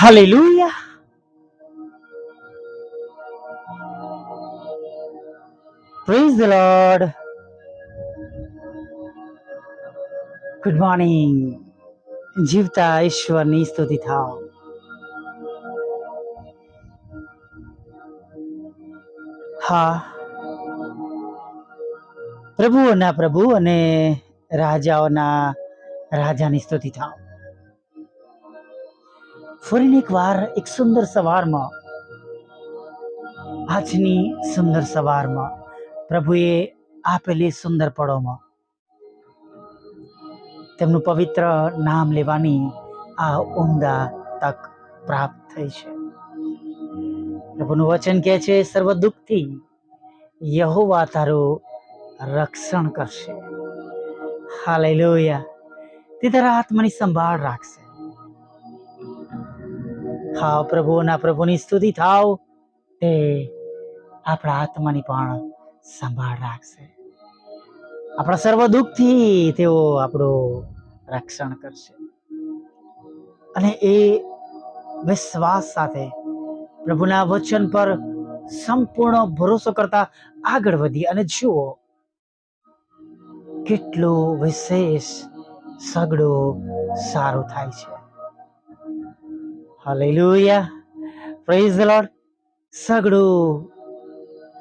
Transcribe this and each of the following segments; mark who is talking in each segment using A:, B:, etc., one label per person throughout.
A: Hallelujah. Praise the Lord. Good morning જીવતા ઈશ્વરની સ્તુતિ થાવ હા પ્રભુઓના પ્રભુ અને રાજાઓના રાજાની સ્તુતિ થાવ ફરીને એક વાર એક સુંદર સવારમાં, આજની સુંદર સવારમાં પ્રભુએ આપેલી સુંદર પળોમાં તેમનું પવિત્ર નામ લેવાની આ ઉમદા તક પ્રાપ્ત થઈ છે. પ્રભુનું વચન કહે છે, સર્વ દુઃખથી યહોવા તારું રક્ષણ કરશે. હાલેલુયા. તે તારા આત્માની સંભાળ રાખશે. હા પ્રભુના પ્રભુની સ્તુતિ થાવ, તે આપણા આત્માની પણ સંભાળ રાખશે. આપણા સર્વ દુઃખથી તેઓ આપણું રક્ષણ કરશે. અને એ વિશ્વાસ સાથે પ્રભુના વચન પર સંપૂર્ણ ભરોસો કરતા આગળ વધી અને જુઓ, કેટલું વિશેષ સગડો સારું થાય છે. હાલેલુયા પ્રેઝ ધ લોર્ડ સગડું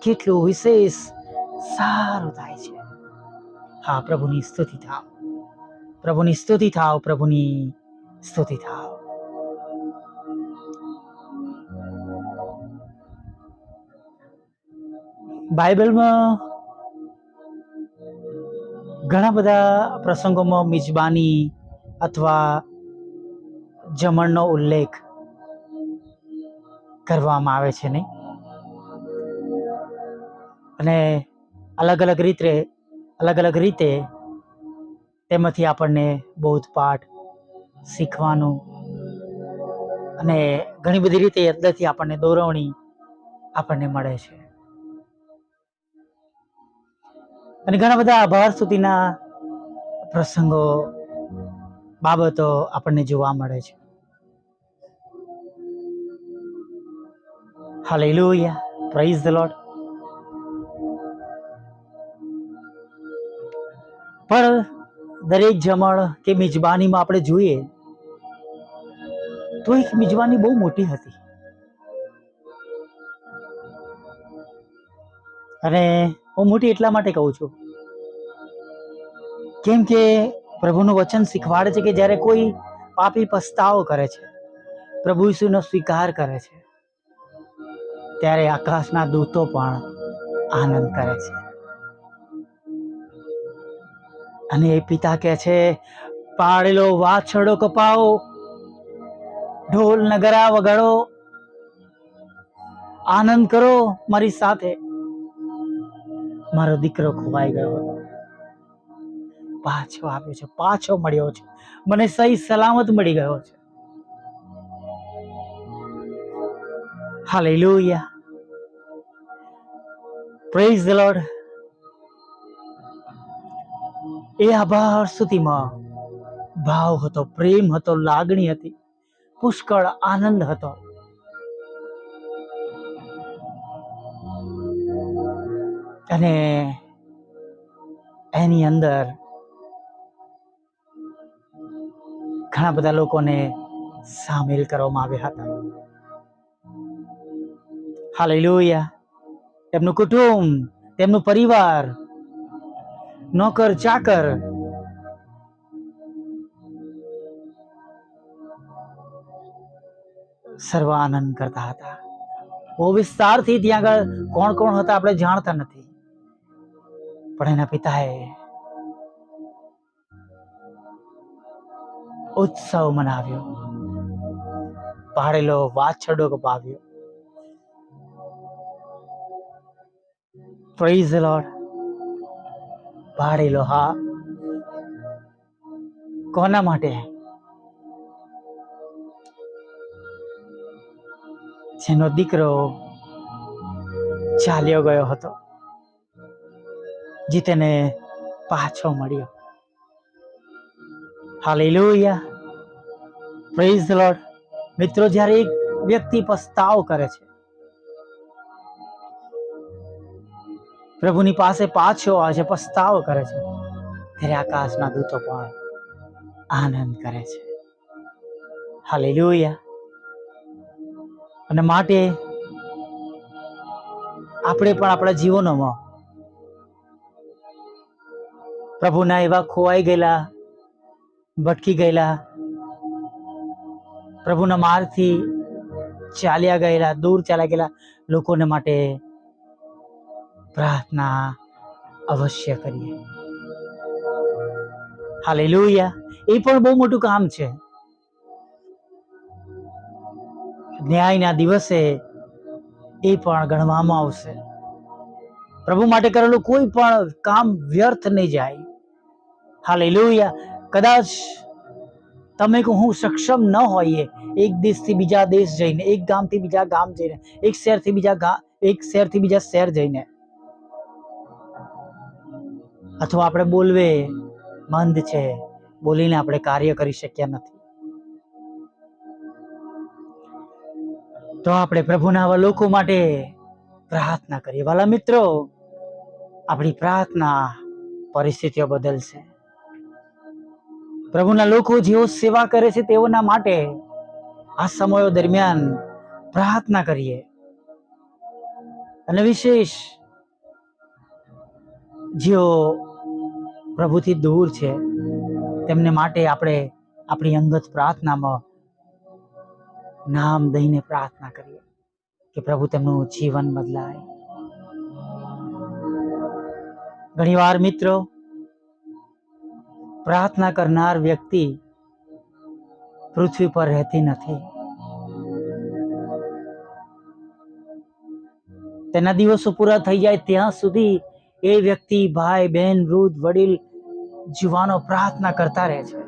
A: કેટલું વિશેષ સારું થાય છે. હા, પ્રભુની સ્તુતિ થાવ. પ્રભુની સ્તુતિ થાવ, પ્રભુની સ્તુતિ થાવ. બાઇબલમાં ઘણા બધા પ્રસંગોમાં મિજબાની અથવા જમણનો ઉલ્લેખ કરવામાં આવે છે નહીં. અને અલગ અલગ રીતે, અલગ અલગ રીતે તેમાંથી આપણને બોધપાઠ શીખવાનું અને ઘણી બધી રીતે અંદરથી આપણને દોરવણી આપણને મળે છે. અને ઘણા બધા આભાર સુધીના પ્રસંગો, બાબતો આપણને જોવા મળે છે. હાલેલુયા પ્રાઇઝ ધ લોર્ડ પણ દરેક જમણ કે મિજબાનીમાં આપણે જોઈએ, તો એક મિજબાની બહુ મોટી હતી. અને હું મોટી એટલા માટે કહું છું, કેમ કે પ્રભુનું વચન શીખવાડે છે કે જ્યારે કોઈ પાપી પસ્તાવો કરે છે, પ્રભુ ઈસુનો સ્વીકાર કરે છે ત્યારે આકાશના દૂતો પણ આનંદ કરે છે. અને એ પિતા કહે છે પાડેલો વાછડો કપાવો, ઢોલ નગરા વગાડો, આનંદ કરો મારી સાથે. મારો દીકરો ખોવાઈ ગયો હતો. પાછો આવ્યો છે, પાછો મળ્યો છે. મને સહી સલામત મળી ગયો છે. હાલેલુયા પ્રેઝ ધ લોર્ડ એ આભાર સુધીમાં ભાવ હતો, પ્રેમ હતો, લાગણી હતી, પુષ્કળ આનંદ હતો. અને એની અંદર ઘણા બધા લોકોને સામેલ કરવામાં આવ્યા હતા. હાલેલુયા. તેમનું કુટુંબ, તેમનું પરિવાર, નોકર, ચાકર. સર્વ આનંદ કરતા હતા. બહુ વિસ્તારથી ત્યાં આગળ કોણ કોણ હતા આપણે જાણતા નથી. પણ એના પિતાએ ઉત્સવ મનાવ્યો. પાડેલો વાછરડો કપાવ્યો પ્રેઝ લોર્ડ પાડેલો હા. કોના માટે? જેનો દીકરો ચાલ્યો ગયો હતો જે તેને પાછો મળ્યો. હાલેલુયા પ્રેઝ લોર્ડ મિત્રો, જ્યારે એક વ્યક્તિ પસ્તાવ કરે છે, પ્રભુની પાસે પાછો આવે છે, પસ્તાવ કરે છે, ત્યારે આકાશના દૂતો પણ આનંદ કરે છે. હાલે અને માટે આપણે પણ આપણા જીવનોમાં પ્રભુના એવા ખોવાઈ ગયેલા, ભટકી ગયેલા પ્રભુના માર્ગથી ચાલ્યા ગયેલા, દૂર ચાલ્યા ગયેલા લોકોને માટે પ્રાર્થના અવશ્ય કરીએ. હાલેલુયા. એ પણ બહુ મોટું કામ છે. ન્યાયના દિવસે એ પણ ગણવામાં આવશે. પ્રભુ માટે કરેલું કોઈ પણ કામ વ્યર્થ નહીં જાય. હાલેલુયા. કદાચ તમે કે હું સક્ષમ ન હોઈએ, એક દેશથી બીજા દેશ જઈને, એક ગામથી બીજા ગામ જઈને, એક શહેરથી બીજા ગામ એક શહેરથી બીજા શહેર જઈને. અથવા આપણે બોલવે, મંદ છે, બોલીને આપણે કાર્ય કરી શક્યા નથી. તો આપણે પ્રભુના આવા લોકો માટે પ્રાર્થના કરીએ. વાલા મિત્રો, આપણી પ્રાર્થના પરિસ્થિતિઓ બદલશે. પ્રભુના લોકો જેઓ સેવા કરે છે તેઓના માટે આ સમયો દરમિયાન પ્રાર્થના કરીએ. અને વિશેષ જેઓ પ્રભુથી દૂર છે, તેમને માટે આપણે આપણી અંગત પ્રાર્થનામાં નામ દઈને પ્રાર્થના કરીએ કે પ્રભુ તેમનું જીવન બદલાય. ઘણીવાર મિત્રો પ્રાર્થના કરનાર વ્યક્તિ પૃથ્વી પર રહેતી નથી. તેના દિવસો પૂરા થઈ જાય ત્યાં સુધી એ વ્યક્તિ ભાઈ બહેન વૃદ્ધ, વડીલ, જીવાનો પ્રાર્થના કરતા રહે છે.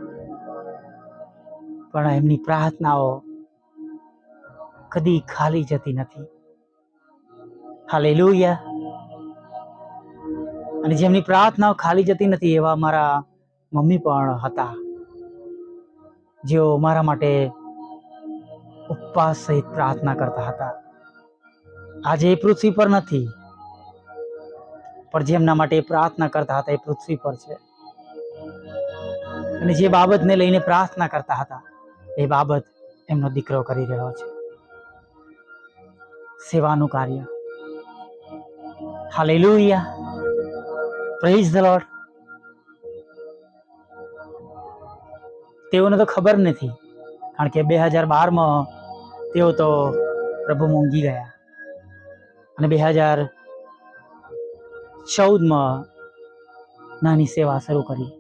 A: પણ એમની પ્રાર્થનાઓ કદી ખાલી જતી નથી. હાલેલુયા. અને જેમની પ્રાર્થનાઓ ખાલી જતી નથી એવા મારા મમ્મી પણ હતા. જેઓ મારા માટે ઉપવાસ સહિત પ્રાર્થના કરતા હતા. આજે એ પૃથ્વી પર નથી, પણ જેમના માટે પ્રાર્થના કરતા હતા એ પૃથ્વી પર છે. અને જે બાબતને લઈને પ્રાર્થના કરતા હતા, એ બાબત એમનો દીકરો કરી રહ્યો છે. સેવાનું કાર્ય. હાલેલુયા. પ્રેઝ ધ લોર્ડ તેઓને તો ખબર નથી. કારણ કે બે હજાર બારમાં તેઓ તો પ્રભુ ઊંઘી ગયા. અને બે હજાર ચૌદમાં નાની સેવા શરૂ કરી.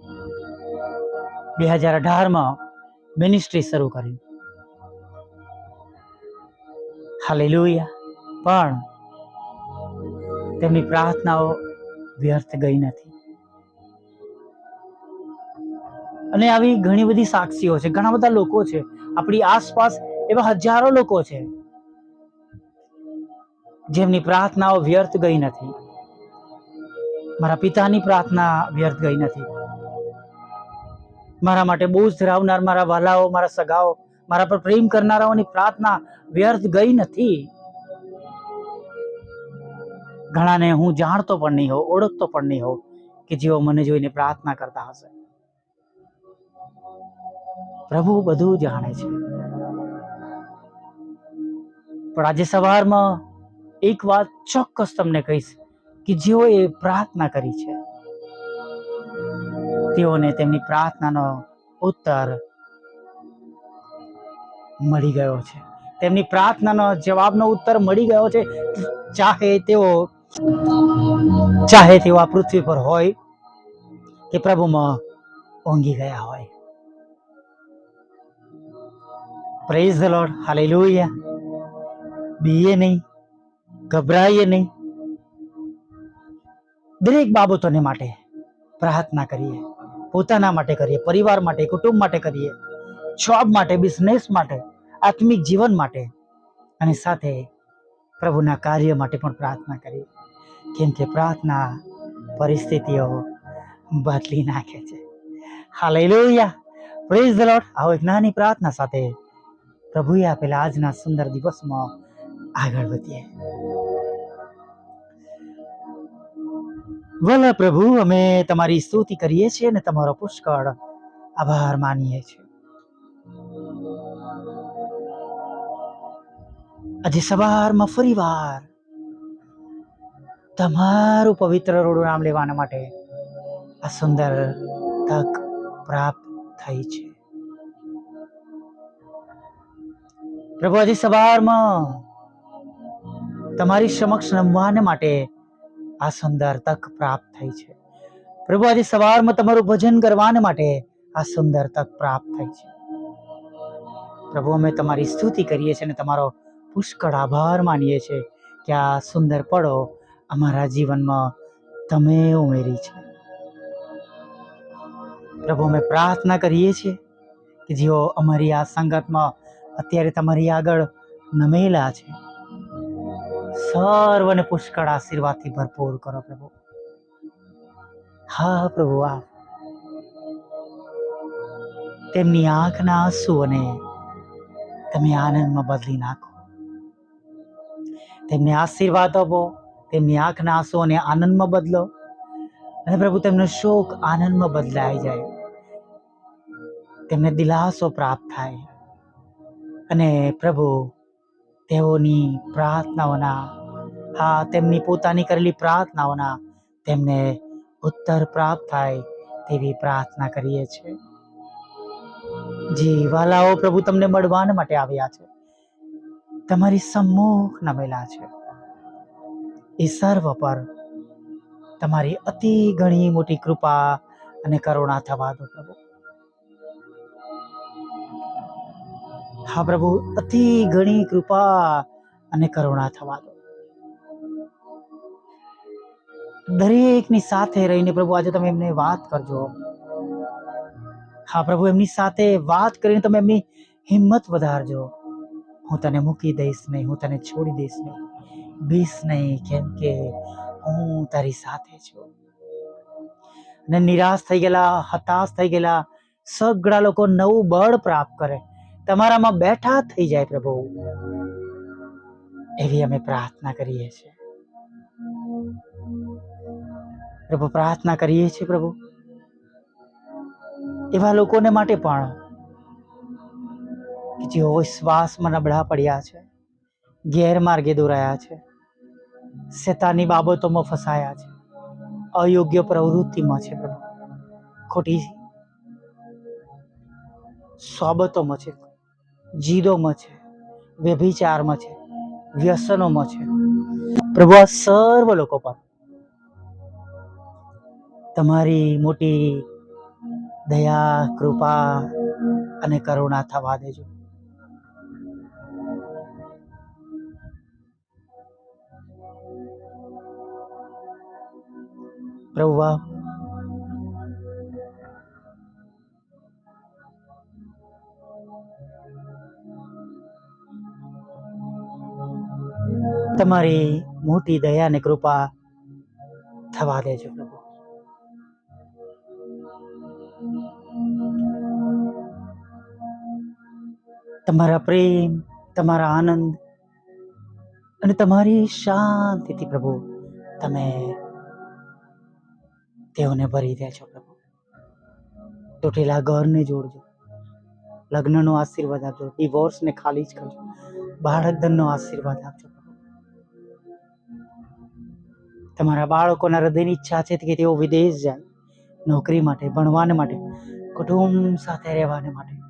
A: બે હજાર અઢારમાં મિનિસ્ટ્રી શરૂ કરી. હાલેલુયા. પણ તેમની પ્રાર્થનાઓ વ્યર્થ ગઈ નથી. અને આવી ઘણી બધી સાક્ષીઓ છે, ઘણા બધા લોકો છે. આપણી આસપાસ એવા હજારો લોકો છે, જેમની પ્રાર્થનાઓ વ્યર્થ ગઈ નથી. મારા પિતાની પ્રાર્થના વ્યર્થ ગઈ નથી. મારા માટે બોજ ધરાવનાર મારા વાલાઓ, મારા સગાઓ, મારા પર પ્રેમ કરનારાઓની પ્રાર્થના વ્યર્થ ગઈ નથી. ઘણાને હું જાણતો પણ નહીં હોઉં, ઓળખતો પણ નહીં હોઉં કે જેઓ મને જોઈને પ્રાર્થના કરતા હશે. પ્રભુ બધું જાણે છે. પણ આજે સવારમાં એક વાત ચોક્કસ તમને કહીશ કે જેઓએ પ્રાર્થના કરી છે, તેઓને તેમની પ્રાર્થનાનો ઉત્તર મળી ગયો છે. તેમની પ્રાર્થનાનો જવાબનો ઉત્તર મળી ગયો છે. ચાહે તેઓ ચાહે તેઓ આ પૃથ્વી પર હોય કે પ્રભુમાં ઊંઘી ગયા હોય. પ્રેઝ ધ લોર્ડ હાલેલુયા બીએ નહીં ગભરાઈએ નહીં દરેક બાબતોને માટે પ્રાર્થના કરીએ. પોતાના માટે કરીએ. પરિવાર માટે, કુટુંબ માટે કરીએ. જોબ માટે બિઝનેસ માટે, આત્મિક જીવન માટે અને સાથે પ્રભુના કાર્ય માટે પણ પ્રાર્થના કરીએ. કેમ કે પ્રાર્થના પરિસ્થિતિઓ બદલી નાખે છે. હાલેલુયા પ્રેઝ ધ લોર્ડ આવો એક નાની પ્રાર્થના સાથે પ્રભુએ આપેલા આજના સુંદર દિવસમાં આગળ વધીએ. ભલા પ્રભુ, અમે તમારી સ્તુતિ કરીએ છીએ અને તમારો પુષ્કળ આભાર માનીએ છીએ. આજે સવારમાં ફરીવાર તમારું પવિત્ર રોડું નામ લેવાના માટે આ સુંદર તક પ્રાપ્ત થઈ છે. પ્રભુ આજે સવારમાં તમારી સમક્ષ નમવાને માટે આ સુંદર તક પ્રાપ્ત થઈ છે. પ્રભુ આજે સવારમાં તમારું ભજન કરવાને માટે આ સુંદર તક પ્રાપ્ત થઈ છે. પ્રભુ, અમે તમારી સ્તુતિ કરીએ છીએ અને તમારો પુષ્કળ આભાર માનીએ છીએ કે આ સુંદર પળો અમારા જીવનમાં તમે ઉમેરી છે. પ્રભુ, અમે પ્રાર્થના કરીએ છીએ કે જેઓ અમારી આ સંગતમાં અત્યારે તમારી આગળ નમેલા છે. સર્વને પુષ્કળ આશીર્વાદથી ભરપૂર કરો પ્રભુ. હા પ્રભુ આ તેમની આંખના આંસુઓને તમે આનંદમાં બદલી નાખો. તેમને આશીર્વાદ આપો તેમની આંખના આંસુઓને આનંદમાં બદલો અને પ્રભુ, તેમનો શોક આનંદમાં બદલાઈ જાય. તેમને દિલાસો પ્રાપ્ત થાય. અને પ્રભુ, તેઓની પ્રાર્થનાઓના આ તેમની પોતાની કરેલી પ્રાર્થનાઓના તેમને ઉત્તર પ્રાપ્ત થાય તેવી પ્રાર્થના કરીએ છીએ. જી વાલાઓ પ્રભુ તમને મળવાના માટે આવ્યા છે, તમારી સમ્મુખ નમેલા છે. એ સર્વ પર તમારી અતિ ઘણી મોટી કૃપા અને કરુણા થવા દો પ્રભુ. હા પ્રભુ, અતિ ઘણી કૃપા અને કરુણા થવા દો. દરેકની સાથે રહીને પ્રભુ, આજે તમે એમને વાત કરજો. હા પ્રભુ, એમની સાથે વાત કરીને તમે એમની હિંમત વધારજો. હું તને મૂકી દઈશ નહીં, હું તને છોડી દઈશ નહીં. બીસ નહીં, કેમ કે હું તારી સાથે છું. ને નિરાશ થઈ ગયેલા, હતાશ થઈ ગયેલા, સગડા લોકો નવું બળ પ્રાપ્ત કરે. તમારામાં બેઠા થઈ જાય પ્રભુ. એવી અમે પ્રાર્થના કરીએ છીએ. પ્રભુ, પ્રાર્થના કરીએ છીએ પ્રભુ. એવા લોકોને માટે પણ જેઓ વિશ્વાસમાં નબળા પડ્યા છે, ગેરમાર્ગે દોરાયા છે શેતાની બાબતોમાં ફસાયા છે, અયોગ્ય પ્રવૃત્તિમાં છે પ્રભુ. ખોટી સોબતોમાં છે. જીદોમાં છે, વ્યભિચારમાં છે, વ્યસનોમાં છે. પ્રભુ, આ સર્વ લોકો પર તમારી મોટી દયા, કૃપા અને કરુણા થવા દેજો. પ્રભુ તમારી મોટી દયા ને કૃપા થવા દેજો. પ્રભુ તમારા પ્રેમ, તમારા આનંદ અને તમારી શાંતિથી પ્રભુ, તમે તેઓને ભરી દેજો પ્રભુ. તૂટેલા ઘરને જોડજો. લગ્નનો આશીર્વાદ આપજો. ડિવોર્સને ખાલી જ કરજો. બાળક ધનનો આશીર્વાદ આપજો તમારા બાળકોના હૃદયની ઈચ્છા છે કે તેઓ વિદેશ જાય, નોકરી માટે, ભણવાને માટે, કુટુંબ સાથે રહેવાને માટે.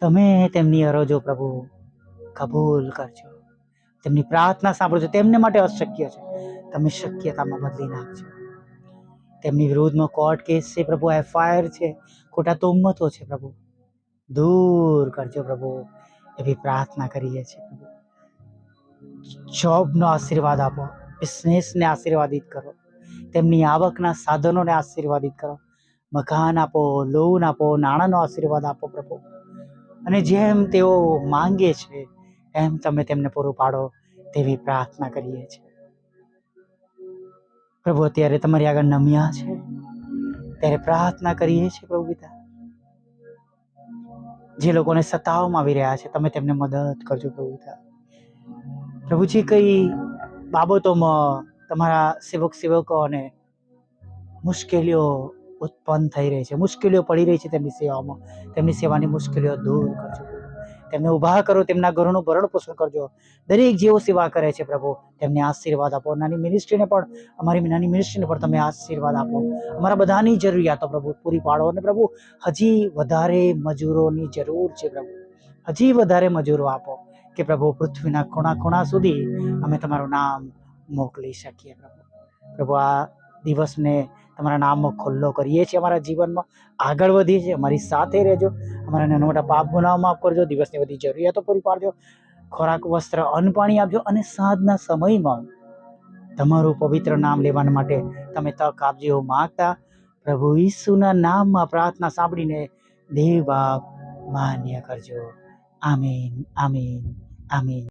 A: તમે તેમની અરજો પ્રભુ કબૂલ કરજો. તેમની પ્રાર્થના સાંભળજો. તેમને માટે અશક્ય છે. તમે શક્યતામાં બદલી નાખજો. તેમની વિરુદ્ધમાં કોર્ટ કેસ છે પ્રભુ. એફઆઈઆર છે. ખોટા તોમતો છે પ્રભુ. દૂર કરજો પ્રભુ. એવી પ્રાર્થના કરીએ છીએ પ્રભુ. જોબનો આશીર્વાદ આપો. બિઝનેસને આશીર્વાદિત કરો. તેમની આવકના સાધનોને આશીર્વાદિત કરો. મકાન આપો લોન આપો, નાણાંનો આશીર્વાદ આપો પ્રભુ. અને જેમ તેઓ માંગે છે, એમ તમે તેમને પૂરું પાડો તેવી પ્રાર્થના કરીએ છીએ. પ્રભુ, અત્યારે તમારી આગળ નમ્યા છે. ત્યારે પ્રાર્થના કરીએ છીએ પ્રભુ પિતા. જે લોકોને સતાવવામાં આવી રહ્યા છે, તમે તેમને મદદ કરજો પ્રભુ પિતા. પ્રભુજી, કઈ બાબતોમાં તમારા સેવક, સેવકોને મુશ્કેલીઓ ઉત્પન્ન થઈ રહી છે. મુશ્કેલીઓ પડી રહી છે તેમની સેવામાં. તેમની સેવાની મુશ્કેલીઓ દૂર કરજો. તેમને ઊભા કરો, તેમના ઘરોનું ભરણ પોષણ કરજો. દરેક જેઓ સેવા કરે છે પ્રભુ, તેમને આશીર્વાદ આપો. નાની મિનિસ્ટ્રીને પણ, અમારી નાની મિનિસ્ટ્રીને પણ તમે આશીર્વાદ આપો. અમારા બધાની જરૂરિયાતો પ્રભુ, પૂરી પાડો. અને પ્રભુ, હજી વધારે મજૂરોની જરૂર છે પ્રભુ. હજી વધારે મજૂરો આપો. કે પ્રભુ, પૃથ્વીના ખૂણા ખૂણા સુધી અમે તમારું નામ મોકલી શકીએ પ્રભુ. પ્રભુ, આ દિવસને તમારા નામમાં ખુલ્લો કરીએ છીએ અમારા જીવનમાં. આગળ વધીએ છીએ, અમારી સાથે રહેજો. અમારા નાના મોટા પાપ ગુનાઓ માફ કરજો. દિવસની બધી જરૂરિયાતો પૂરી પાડજો. ખોરાક, વસ્ત્ર, અન્ન પાણી આપજો અને સાંજના સમયમાં તમારું પવિત્ર નામ લેવા માટે તમે તક આપજો એવું માગતા પ્રભુ ઈસુના નામમાં પ્રાર્થના સાંભળીને દેવ બાપ માન્ય કરજો. Amen. Amen. Amen.